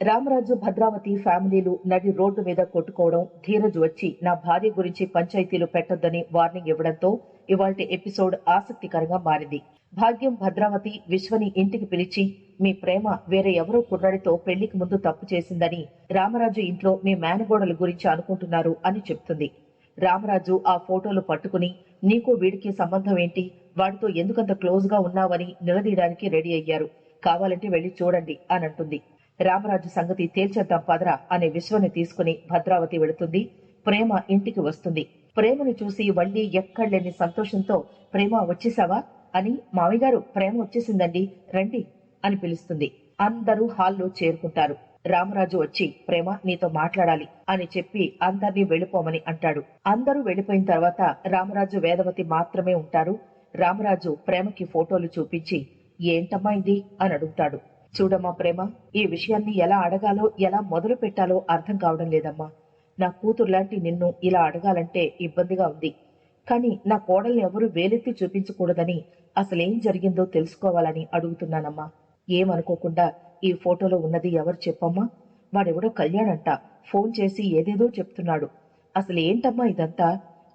రామరాజు భద్రావతి ఫ్యామిలీలు నడి రోడ్డు మీద కొట్టుకోవడం ధీరజ్ వచ్చి నా భార్య గురించి పంచాయతీలు పెట్టొద్దని వార్నింగ్ ఇవ్వడంతో ఇవాల్టి ఎపిసోడ్ ఆసక్తికరంగా మారింది. భాగ్యం భద్రావతి విశ్వని ఇంటికి పిలిచి మీ ప్రేమ వేరే ఎవరో కుర్రాడితో పెళ్ళికి ముందు తప్పు చేసిందని రామరాజు ఇంట్లో మీ మేనగోడల గురించి అనుకుంటున్నారు అని చెప్తుంది. రామరాజు ఆ ఫోటోలు పట్టుకుని నీకు వీడికి సంబంధం ఏంటి? వాడితో ఎందుకంత క్లోజ్గా ఉన్నావని నిలదీయడానికి రెడీ అయ్యారు. కావాలంటే వెళ్ళి చూడండి అని అంటుంది. రామరాజు సంగతి తేల్చేద్దాం పదరా అనే విశ్వని తీసుకుని భద్రావతి వెళుతుంది. ప్రేమ ఇంటికి వస్తుంది. ప్రేమను చూసి వల్లి ఎక్కడలేని సంతోషంతో ప్రేమ వచ్చేసావా? అని మావిగారు ప్రేమ వచ్చేసిందండి రండి అని పిలుస్తుంది. అందరూ హాల్లో చేరుకుంటారు. రామరాజు వచ్చి ప్రేమ నీతో మాట్లాడాలి అని చెప్పి అందర్నీ వెళ్ళిపోమని అంటాడు. అందరూ వెళ్ళిపోయిన తర్వాత రామరాజు వేదవతి మాత్రమే ఉంటారు. రామరాజు ప్రేమకి ఫోటోలు చూపించి ఏంటమ్మా ఇది? అని అడుగుతాడు. చూడమ్మా ప్రేమ ఈ విషయాన్ని ఎలా అడగాలో ఎలా మొదలు పెట్టాలో అర్థం కావడం లేదమ్మా. నా కూతురు లాంటి నిన్ను ఇలా అడగాలంటే ఇబ్బందిగా ఉంది. కానీ నా కోడల్ని ఎవరు వేలెత్తి చూపించకూడదని అసలేం జరిగిందో తెలుసుకోవాలని అడుగుతున్నానమ్మా. ఏమనుకోకుండా ఈ ఫోటోలో ఉన్నది ఎవరు చెప్పమ్మా? వాడెవడో కళ్యాణంట ఫోన్ చేసి ఏదేదో చెప్తున్నాడు. అసలు ఏంటమ్మా ఇదంతా?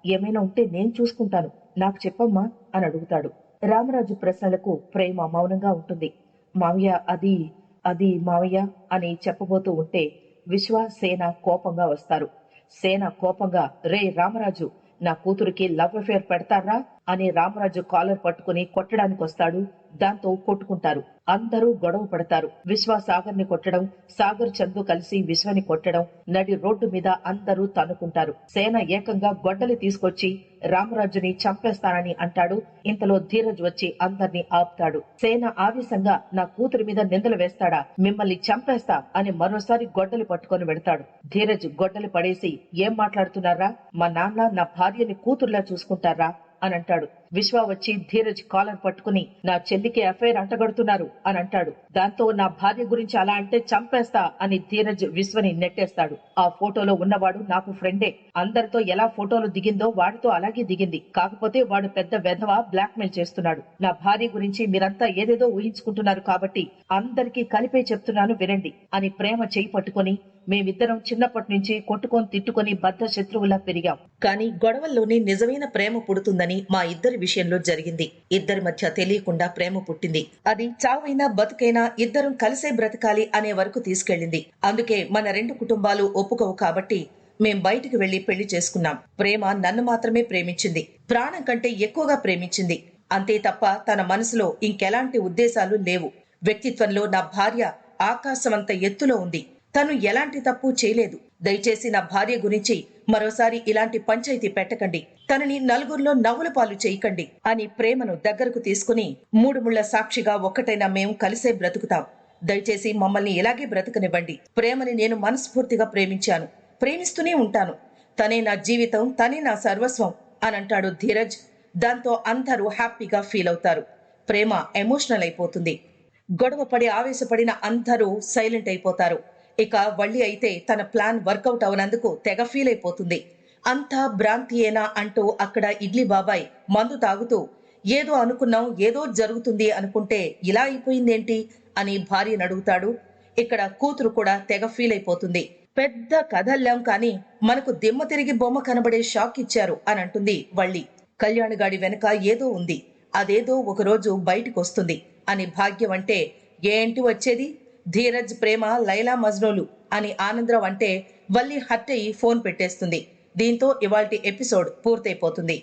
ఏమైనా ఉంటే నేను చూసుకుంటాను. నాకు చెప్పమ్మా అని అడుగుతాడు. రామరాజు ప్రశ్నలకు ప్రేమ మౌనంగా ఉంటుంది. మావయ్య అది అది మావయ్య అని చెప్పబోతూ ఉంటే విశ్వ సేన కోపంగా వస్తారు. సేన కోపంగా రే రామరాజు నా కూతురికి లవ్ అఫేర్ పెడతారా? అని రామరాజు కాలర్ పట్టుకుని కొట్టడానికి వస్తాడు. దాంతో కొట్టుకుంటారు. అందరూ గొడవ పడతారు. విశ్వ సాగర్ని కొట్టడం సాగర్ చందు కలిసి విశ్వని కొట్టడం నడి రోడ్డు మీద అందరూ తన్నుకుంటారు. సేన ఏకంగా గొడ్డలి తీసుకొచ్చి రామరాజుని చంపేస్తానని అంటాడు. ఇంతలో ధీరజ్ వచ్చి అందర్నీ ఆపుతాడు. సేన ఆవేశంగా నా కూతురి మీద నిందలు వేస్తాడా? మిమ్మల్ని చంపేస్తా అని మరోసారి గొడ్డలి పట్టుకొని వెడతాడు ధీరజ్ గొడ్డలి పడేసి ఏం మాట్లాడుతున్నారా? మా నాన్న నా భార్యని కూతురులా చూసుకుంటారా? అని అంటాడు. విశ్వ వచ్చి ధీరజ్ కాలర్ పట్టుకుని నా చెల్లికి అఫైర్ అంటగడుతున్నారు అని అంటాడు. దాంతో నా భార్య గురించి అలా అంటే చంపేస్తా అని ధీరజ్ విశ్వని నెట్టేస్తాడు. ఆ ఫోటోలో ఉన్నవాడు నాకు ఫ్రెండే. అందరితో ఎలా ఫోటోలు దిగిందో వాడితో అలాగే దిగింది. కాకపోతే వాడు పెద్ద వెధవ బ్లాక్ మెయిల్ చేస్తున్నాడు. నా భార్య గురించి మీరంతా ఏదేదో ఊహించుకుంటున్నారు కాబట్టి అందరికీ కలిపే చెప్తున్నాను వినండి అని ప్రేమ చేయి పట్టుకొని మేమిద్దరం చిన్నప్పటి నుంచి కొట్టుకొని తిట్టుకొని బద్ద శత్రువులా పెరిగాం. కానీ గొడవల్లోనే నిజమైన ప్రేమ పుడుతుందని మా ఇద్దరి విషయంలో జరిగింది. ఇద్దరి మధ్య తెలియకుండా ప్రేమ పుట్టింది. అది చావైనా బతుకైనా ఇద్దరం కలిసే బ్రతకాలి అనే వరకు తీసుకెళ్ళింది. అందుకే మన రెండు కుటుంబాలు ఒప్పుకోవు కాబట్టి మేం బయటికి వెళ్ళి పెళ్ళి చేసుకున్నాం. ప్రేమ నన్ను మాత్రమే ప్రేమించింది. ప్రాణం కంటే ఎక్కువగా ప్రేమించింది. అంతే తప్ప తన మనసులో ఇంకెలాంటి ఉద్దేశాలు లేవు. వ్యక్తిత్వంలో నా భార్య ఆకాశమంత ఎత్తులో ఉంది. తను ఎలాంటి తప్పు చేయలేదు. దయచేసి నా భార్య గురించి మరోసారి ఇలాంటి పంచాయతీ పెట్టకండి. తనని నలుగురిలో నవ్వుల పాలు చేయకండి అని ప్రేమను దగ్గరకు తీసుకుని మూడు ముళ్ళ సాక్షిగా ఒక్కటైనా మేము కలిసే బ్రతుకుతాం. దయచేసి మమ్మల్ని ఇలాగే బ్రతకనివ్వండి. ప్రేమని నేను మనస్ఫూర్తిగా ప్రేమించాను. ప్రేమిస్తూనే ఉంటాను. తనే నా జీవితం తనే నా సర్వస్వం అని అంటాడు ధీరజ్. దాంతో అందరూ హ్యాపీగా ఫీల్ అవుతారు. ప్రేమ ఎమోషనల్ అయిపోతుంది. గొడవ పడి ఆవేశపడిన అందరూ సైలెంట్ అయిపోతారు. ఇక వల్లి అయితే తన ప్లాన్ వర్కౌట్ అవనందుకు తెగ ఫీల్ అయిపోతుంది. అంతా భ్రాంతియేనా అంటూ అక్కడ ఇడ్లీ బాబాయ్ మందు తాగుతూ ఏదో అనుకున్నాం ఏదో జరుగుతుంది అనుకుంటే ఇలా అయిపోయిందేంటి? అని భార్యను అడుగుతాడు ఇక్కడ కూతురు కూడా తెగ ఫీల్ అయిపోతుంది. పెద్ద కథల్లాం కానీ మనకు దిమ్మ తిరిగి బొమ్మ కనబడే షాక్ ఇచ్చారు అని అంటుంది వళ్ళి. కళ్యాణగాడి వెనక ఏదో ఉంది అదేదో ఒకరోజు బయటికి వస్తుంది అని భాగ్యం అంటే ఏంటి వచ్చేది? ధీరజ్ ప్రేమ లైలా మజ్నోలు అని ఆనందరావు అంటే వల్లి హర్ట్ ఫోన్ పెట్టేస్తుంది. దీంతో ఇవాల్టి ఎపిసోడ్ పూర్తయిపోతుంది.